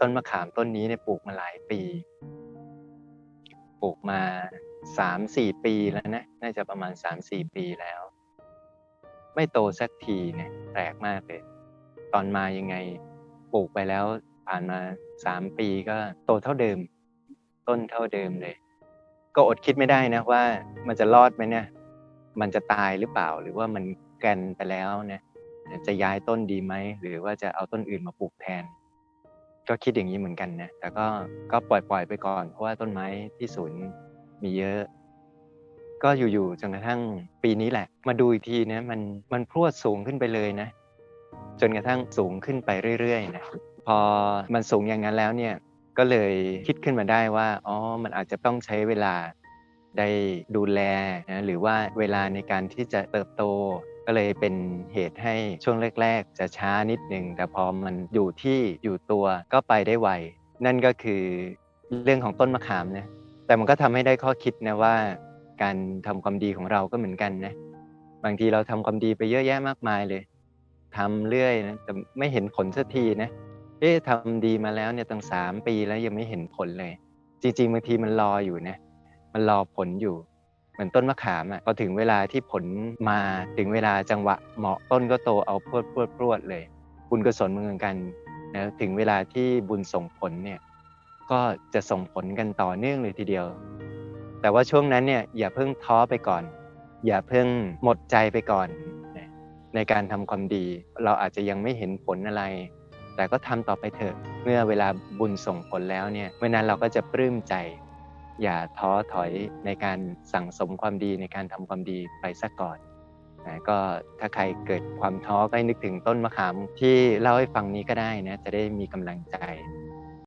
ต้นมะขามต้นนี้เนี่ยปลูกมาหลายปี ปลูกมาสามสี่ปีแล้วนะ น่าจะประมาณสามสี่ปีแล้ว ไม่โตสักทีเนี่ยแปลกมากเลย ตอนมายังไงปลูกไปแล้วผ่านมาสามปีก็โตเท่าเดิม ต้นเท่าเดิมเลย ก็อดคิดไม่ได้นะว่ามันจะรอดไหมเนี่ย มันจะตายหรือเปล่า หรือว่ามันแกนไปแล้วเนี่ยจะย้ายต้นดีไหม หรือว่าจะเอาต้นอื่นมาปลูกแทน ก็คิดอย่างนี้เหมือนกันนะแต่ก็ก็ปล่อยปล่อยไปก่อน เพราะว่าต้นไม้ที่ศูนย์มีเยอะ ก็อยู่ๆจนกระทั่งปีนี้แหละ มาดูอีกทีนะมันมันพรวดสูงขึ้นไปเลยนะ จนกระทั่งสูงขึ้นไปเรื่อยๆนะพอมันสูงอย่างนั้นแล้วเนี่ยก็เลยคิดขึ้นมาได้ว่าอ๋อมันอาจจะต้องใช้เวลาได้ดูแลนะหรือว่าเวลาในการที่จะเติบโต ก็เลยเป็นเหตุให้ช่วงแรก ๆ จะช้านิดนึง แต่พอมันอยู่ที่อยู่ตัวก็ไปได้ไว นั่นก็คือเรื่องของต้นมะขามนะแต่มันก็ทำให้ได้ข้อคิดนะว่า การทำความดีของเราก็เหมือนกันนะบางทีเราทำความดีไปเยอะแยะมากมายเลยทำเรื่อยนะแต่ไม่เห็นผลสักทีนะเอ๊ะทำดีมาแล้วเนี่ยตั้งสามปีแล้วยังไม่เห็นผลเลย จริงๆบางทีมันรออยู่นะมันรอผลอยู่ เหมือนต้นมะขามอะพอถึงเวลาที่ผลมาถึงเวลาจังหวะเหมาะต้นก็โตเอาพรวดพรวดพรวดเลย บุญกุศลเหมือนกันนะถึงเวลาที่บุญส่งผลเนี่ยก็จะส่งผลกันต่อเนื่องเลยทีเดียว แต่ว่าช่วงนั้นเนี่ยอย่าเพิ่งท้อไปก่อน อย่าเพิ่งหมดใจไปก่อน ในการทำความดี เราอาจจะยังไม่เห็นผลอะไร แต่ก็ทำต่อไปเถอะเมื่อเวลาบุญส่งผลแล้วเนี่ยเมื่อนั้นเราก็จะปลื้มใจ อย่าท้อถอยในการสั่งสมความดีในการทำความดีไปซะก่อนนะก็ถ้าใครเกิดความท้อก็ให้นึกถึงต้นมะขามที่เล่าให้ฟังนี้ก็ได้นะจะได้มีกำลังใจ